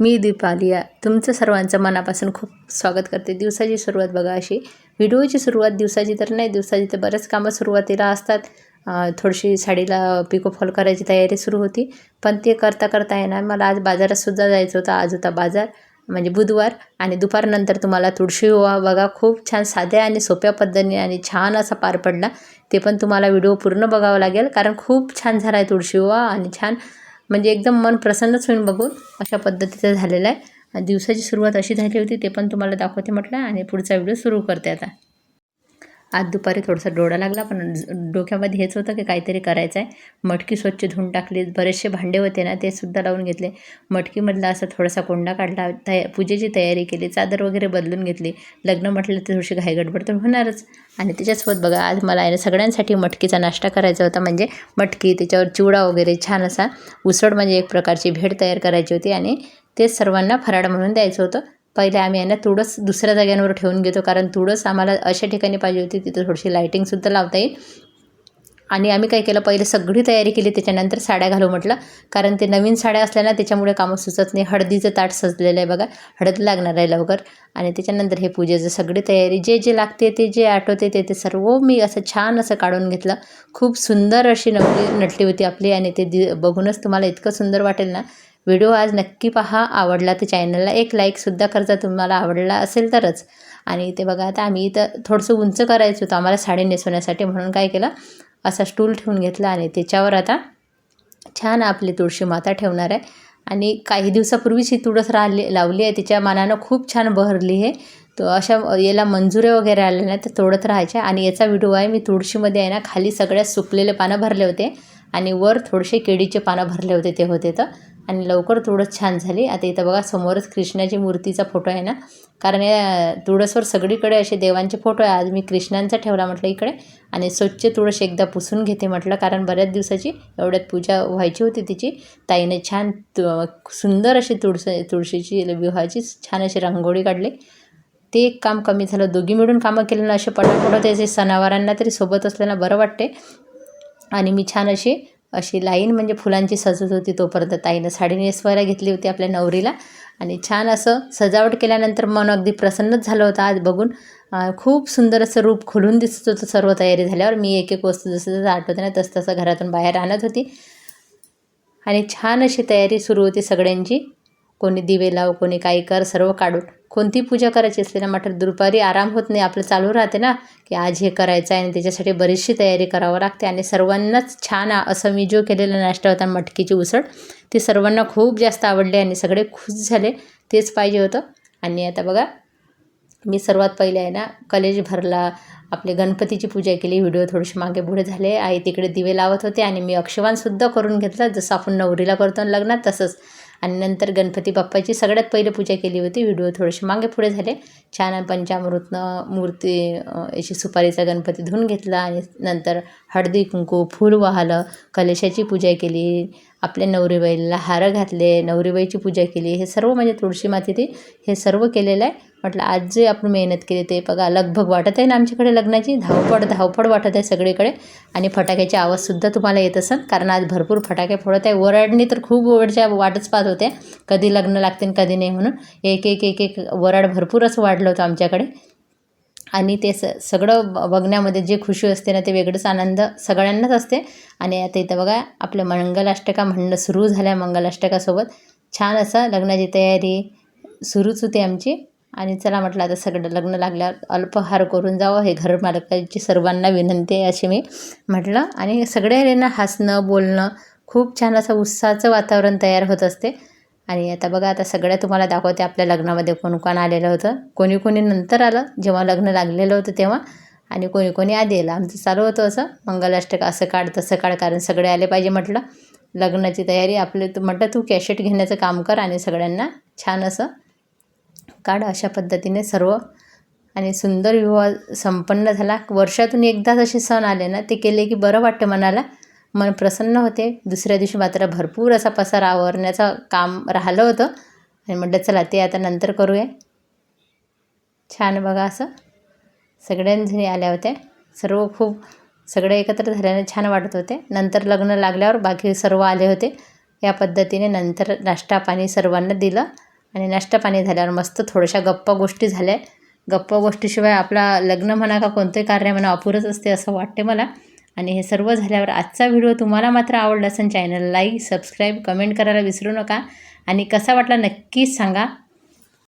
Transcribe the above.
मी दीपालिया तुमचं सर्वांचं मनापासून खूप स्वागत करते. दिवसाची सुरुवात बघा अशी. व्हिडिओची सुरुवात दिवसाची तर नाही दिवसाची तर बरेच कामं सुरुवातीला असतात. थोडीशी साडीला पिको फॉल करायची तयारी सुरू होती. पण ते करता करता आहे ना मला आज बाजारातसुद्धा जायचं होतं. आज होता बाजार म्हणजे बुधवार आणि दुपारनंतर तुम्हाला तुळशी ओवा बघा. खूप छान साध्या आणि सोप्या पद्धतीने आणि छान असा पार पडला. ते पण तुम्हाला व्हिडिओ पूर्ण बघावा लागेल. कारण खूप छान झाला आहे तुळशी ओवा आणि छान म्हणजे एकदम मन प्रसन्नच होईल बघून. अशा पद्धतीचं झालेलं आहे. आणि दिवसाची सुरुवात अशी झाली होती ते पण तुम्हाला दाखवते म्हटलं आणि पुढचा व्हिडिओ सुरू करते आता. आज दुपारी थोडासा डोळा लागला पण डोक्यामध्ये हेच होतं की काहीतरी करायचं आहे मटकी स्वच्छ धुवून टाकली बरेचसे भांडे होते ना ते सुद्धा लावून घेतले. मटकीमधला असा थोडासा कोंडा काढला तया पूजेची तयारी केली चादर वगैरे बदलून घेतली. लग्न म्हटलं तर थोडीशी घाईगडबड तर होणारच. आणि त्याच्यासोबत बघा आज मला आहे ना सगळ्यांसाठी मटकीचा नाश्ता करायचा होता. म्हणजे मटकी त्याच्यावर चिवडा वगैरे छान असा उसळ म्हणजे एक प्रकारची भेट तयार करायची होती. आणि तेच सर्वांना फराळ म्हणून द्यायचं होतं. पहिले आम्ही यांना तुळस दुसऱ्या जाग्यांवर ठेवून घेतो कारण तुळस आम्हाला अशा ठिकाणी पाहिजे होती तिथं थोडीशी लायटिंगसुद्धा लावता येईल. आणि आम्ही काय केलं पहिले सगळी तयारी केली त्याच्यानंतर साड्या घालू म्हटलं कारण ते नवीन साड्या असल्या ना त्याच्यामुळे कामं सुचत नाही. हळदीचं ताट सजलेलं आहे बघा हळद लागणार आहे लवकर. आणि त्याच्यानंतर हे पूजेचं सगळी तयारी जे जे लागते ते जे आठवते ते ते सर्व मी असं छान असं काढून घेतलं. खूप सुंदर अशी नवली नटली होती आपली आणि ते दि बघूनच तुम्हाला इतकं सुंदर वाटेल ना व्हिडिओ आज नक्की पहा. आवडला तर चॅनलला एक लाईकसुद्धा करता तुम्हाला आवडला असेल तरच. आणि ते बघा आता आम्ही इथं थोडंसं उंच करायचं होतं. आम्हाला साडी नेसवण्यासाठी म्हणून काय केलं? असा स्टूल ठेवून घेतला आणि त्याच्यावर आता छान आपली तुळशी माता ठेवणार आहे. आणि काही दिवसापूर्वीच ही तुळस राहिली लावली आहे. तिच्या मानानं खूप छान बहरली आहे. तो अशा याला मंजुरे वगैरे आले नाही तर तोडत राहायच्या आणि याचा व्हिडिओ आहे मी तुळशीमध्ये आहे ना खाली सगळ्यात सुकलेले पानं भरले होते. आणि वर थोडेसे केळीचे पानं भरले होते ते होते तर. आणि लवकर तुळस छान झाली. आता इथं बघा समोरच कृष्णाची मूर्तीचा फोटो आहे ना? कारण या तुळसवर सगळीकडे असे देवांचे फोटो आहे. आज मी कृष्णांचा ठेवला म्हटलं इकडे आणि स्वच्छ तुळस एकदा पुसून घेते म्हटलं कारण बऱ्याच दिवसाची एवढ्यात पूजा व्हायची होती तिची. ताईने छान तु सुंदर अशी तुळस तुळशीची विवाहाची छान अशी रांगोळी काढली. ते एक काम कमी झालं. दोघी मिळून कामं केलं ना असे पटापट त्याचे सणावारांना तरी सोबत असल्यानं बरं वाटते. आणि मी छान अशी अशी लाईन म्हणजे फुलांची सजत होती तोपर्यंत ताईनं साडी नेसवायला घेतली होती आपल्या नवरीला. आणि छान असं सजावट केल्यानंतर मन अगदी प्रसन्नच झालं होतं. आज बघून खूप सुंदर असं रूप खुलून दिसत होतं सर्व तयारी झाल्यावर. मी एक एक वस्तू जसं जसं आठवते ना तसं तसं घरातून बाहेर आणत होती. आणि छान अशी तयारी सुरू होती सगळ्यांची. कोणी दिवे लाव कोणी काही कर सर्व काढून. कोणती पूजा करायची असते ना? मात्र दुपारी आराम होत नाही. आपलं चालू राहते ना की आज हे करायचं आहे आणि त्याच्यासाठी बरीचशी तयारी करावं लागते. आणि सर्वांनाच छान असं मी जो केलेला नाश्ता होता मटकीची उसळ ती सर्वांना खूप जास्त आवडली आणि सगळे खुश झाले. तेच पाहिजे होतं. आणि आता बघा मी सर्वात पहिले आहे ना कलेज भरला आपले गणपतीची पूजा केली. व्हिडिओ थोडेसे मागे पुढे झाले. आई तिकडे दिवे लावत होते आणि मी अक्षवानसुद्धा करून घेतला. जसं आपण नवरीला करतो लग्नात तसंच. आणि नंतर गणपती बाप्पाची सगळ्यात पहिले पूजा केली होती. व्हिडिओ थोडेसे मागे पुढे झाले. छान पंचामृतनं मूर्ती याची सुपारीचा गणपती धुवून घेतला आणि नंतर हळदी कुंकू फूल वाहलं कलशाची पूजा केली. आपल्या नवरीबाईला हार घातले नवरीबाईची पूजा केली हे सर्व म्हणजे तुळशी माती हे सर्व केलेलं आहे. म्हटलं आज जे आपण मेहनत केली ते बघा लगभग वाटत आहे ना आमच्याकडे लग्नाची? धावपळ धावपळ वाटत आहे सगळीकडे. आणि फटाक्याची आवाजसुद्धा तुम्हाला येत असेल कारण आज भरपूर फटाके फोडत आहे. वराडणी तर खूप वेळच्या वाटच पाहत होत्या. कधी लग्न लागते कधी नाही म्हणून. एक एक एक एक वराड भरपूर असं वाढलं होतं आमच्याकडे. आणि ते स सगळं बघण्यामध्ये जे खुशी असते ना ते वेगळंच आनंद सगळ्यांनाच असते. आणि आता इथं बघा आपलं मंगलाष्टका म्हणणं सुरू झाल्या मंगलाष्टकासोबत. छान असं लग्नाची तयारी सुरूच होती आमची. आणि चला म्हटलं आता सगळं लग्न लागल्यावर अल्पहार करून जावं. हे घर मालकाची सर्वांना विनंती आहे अशी मी म्हटलं. आणि सगळ्यांना हसणं बोलणं खूप छान असं उत्साहाचं वातावरण तयार होत असते. आणि आता बघा आता सगळ्या तुम्हाला दाखवते आपल्या लग्नामध्ये कोण कोण आलेलं होतं. कोणी कोणी नंतर आलं जेव्हा लग्न लागलेलं होतं तेव्हा आणि कोणी कोणी आधी आलं. आमचं चालू होतं असं मंगलाष्टक असं काढ तसं काढ कारण सगळे आले पाहिजे म्हटलं. लग्नाची तयारी आपले म्हटलं तू कॅशेट घेण्याचं काम कर आणि सगळ्यांना छान असं काढ अशा पद्धतीने सर्व. आणि सुंदर विवाह संपन्न झाला. वर्षातून एकदाच असे सण आले ना ते केले की बरं वाटतं मनाला. मन प्रसन्न होते. दुसऱ्या दिवशी मात्र भरपूर असा पसारा आवरण्याचं काम राहिलं होतं. आणि म्हटलं चला ते आता नंतर करूया. छान बघा असं. सगळ्यांजणी आल्या होत्या. सर्व खूप सगळे एकत्र झाल्याने छान वाटत होते. नंतर लग्न लागल्यावर बाकी सर्व आले होते. या पद्धतीने नंतर नाश्ता पाणी सर्वांना दिलं. आणि नाश्ता पाणी झाल्यावर मस्त थोड्याशा गप्पा गोष्टी झाल्या. गप्पा गोष्टीशिवाय आपला लग्न म्हणा का कोणते कार्य म्हणा अपुरंच असते असं वाटते मला. आणि हे सर्व झाल्यावर आजचा व्हिडिओ तुम्हाला मात्र आवडला असेल चॅनल लाईक सबस्क्राईब कमेंट करायला विसरू नका. आणि कसा वाटला नक्कीच सांगा.